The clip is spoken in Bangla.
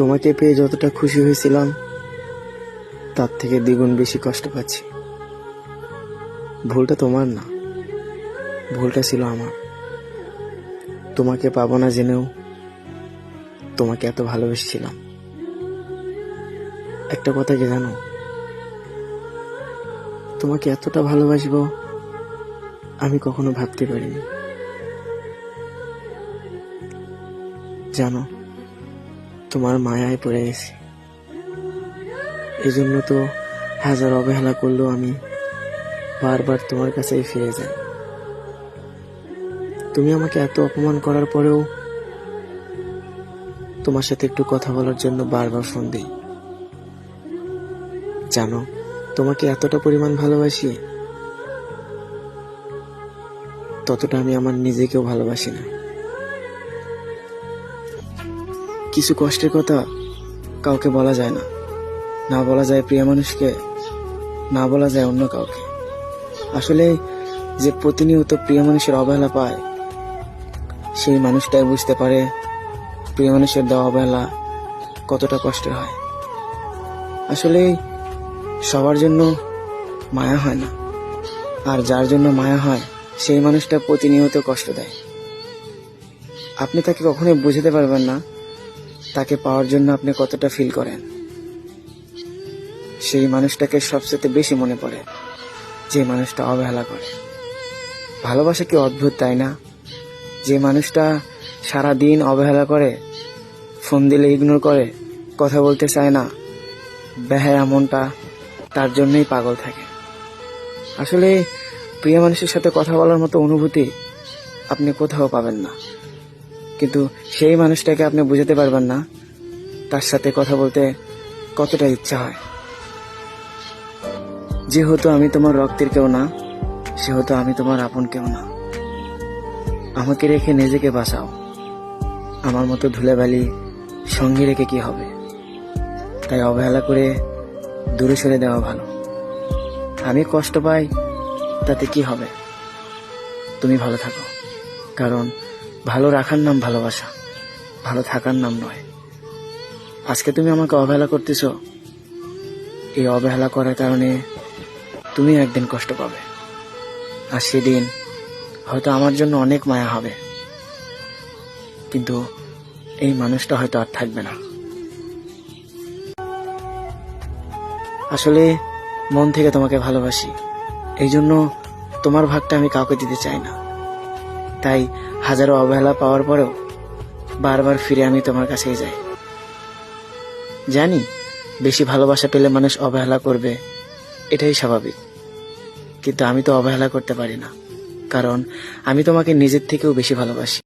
তোমাকে পেয়ে যতটা খুশি হয়েছিলাম, তার থেকে দ্বিগুণ বেশি কষ্ট পাচ্ছি। ভুলটা তোমার না, ভুলটা ছিল আমার। তোমাকে পাবো না জেনেও তোমাকে এত ভালোবেসেছিলাম। একটা কথা কি জানো? তোমাকে এতটা ভালোবাসবো আমি কখনো ভাবতে পারিনি। জানো? তোমার মায়ায় পড়ে গেছি। এই জন্য তো হাজার অবহেলা করলেও আমি বারবার তোমার কাছেই ফিরে যাই। তুমি আমাকে এত অপমান করার পরেও তোমার সাথে একটু কথা বলার জন্য বারবার ফোন দিই। জানো, তোমাকে এতটা পরিমাণ ভালোবাসি, ততটা আমি আমার নিজেকেও ভালোবাসি না। কিছু কষ্টের কথা কাউকে বলা যায় না। না বলা যায় প্রিয় মানুষকে, না বলা যায় অন্য কাউকে। আসলে যে প্রতিনিয়ত প্রিয় মানুষের অবহেলা পায়, সেই মানুষটাই বুঝতে পারে প্রিয় মানুষের দেওয়া অবহেলা কতটা কষ্টের হয়। আসলে সবার জন্য মায়া হয় না। আর যার জন্য মায়া হয়, সেই মানুষটা প্রতিনিয়ত কষ্ট দেয়। আপনি তাকে কখনোই বুঝাতে পারবেন না তাকে পাওয়ার জন্য আপনি কতটা ফিল করেন? সেই মানুষটাকে সবচেয়ে বেশি মনে পড়ে, যে মানুষটা অবহেলা করে। ভালোবাসা কি অদ্ভুত, তাই না? যে মানুষটা সারা দিন অবহেলা করে, ফোন দিলে ইগনোর করে, কথা বলতে চায় না, বেহায়া মনটা তার জন্যই পাগল থাকে। আসলে প্রিয় মানুষের সাথে কথা বলার মতো অনুভূতি আপনি কোথাও পাবেন না। কিন্তু সেই মানুষটাকে আপনি বুঝাতে পারবেন না। তার সাথে কথা বলতে কতটা ইচ্ছা হয়। যেহেতু আমি তোমার রক্তের কেউ না, সেহেতু আমি তোমার আপন কেউ না। আমাকে রেখে নিজেকে বাঁচাও। আমার মতো ধুলেবালি সঙ্গে রেখে কি হবে? তাই অবহেলা করে দূরে সরে দেওয়া ভালো। আমি কষ্ট পাই, তাতে কি হবে? তুমি ভালো থাকো। কারণ ভালো রাখার নাম ভালোবাসা, ভালো থাকার নাম নয়। আজকে তুমি আমাকে অবহেলা করতেছ। এই অবহেলা করার কারণে তুমি একদিন কষ্ট পাবে। আর সেদিন হয়তো আমার জন্য অনেক মায়া হবে। কিন্তু এই মানুষটা হয়তো আর থাকবে না। আসলে মন থেকে তোমাকে ভালোবাসি। এই জন্য তোমার ভাগটা আমি কাউকে দিতে চাই না। তাই হাজারো অবহেলা পাওয়ার পরেও বারবার ফিরে আমি তোমার কাছেই যাই। জানি, বেশি ভালোবাসা পেলে মানুষ অবহেলা করবে, এটাই স্বাভাবিক। কিন্তু আমি তো অবহেলা করতে পারি না, কারণ আমি তোমাকে নিজের থেকেও বেশি ভালোবাসি।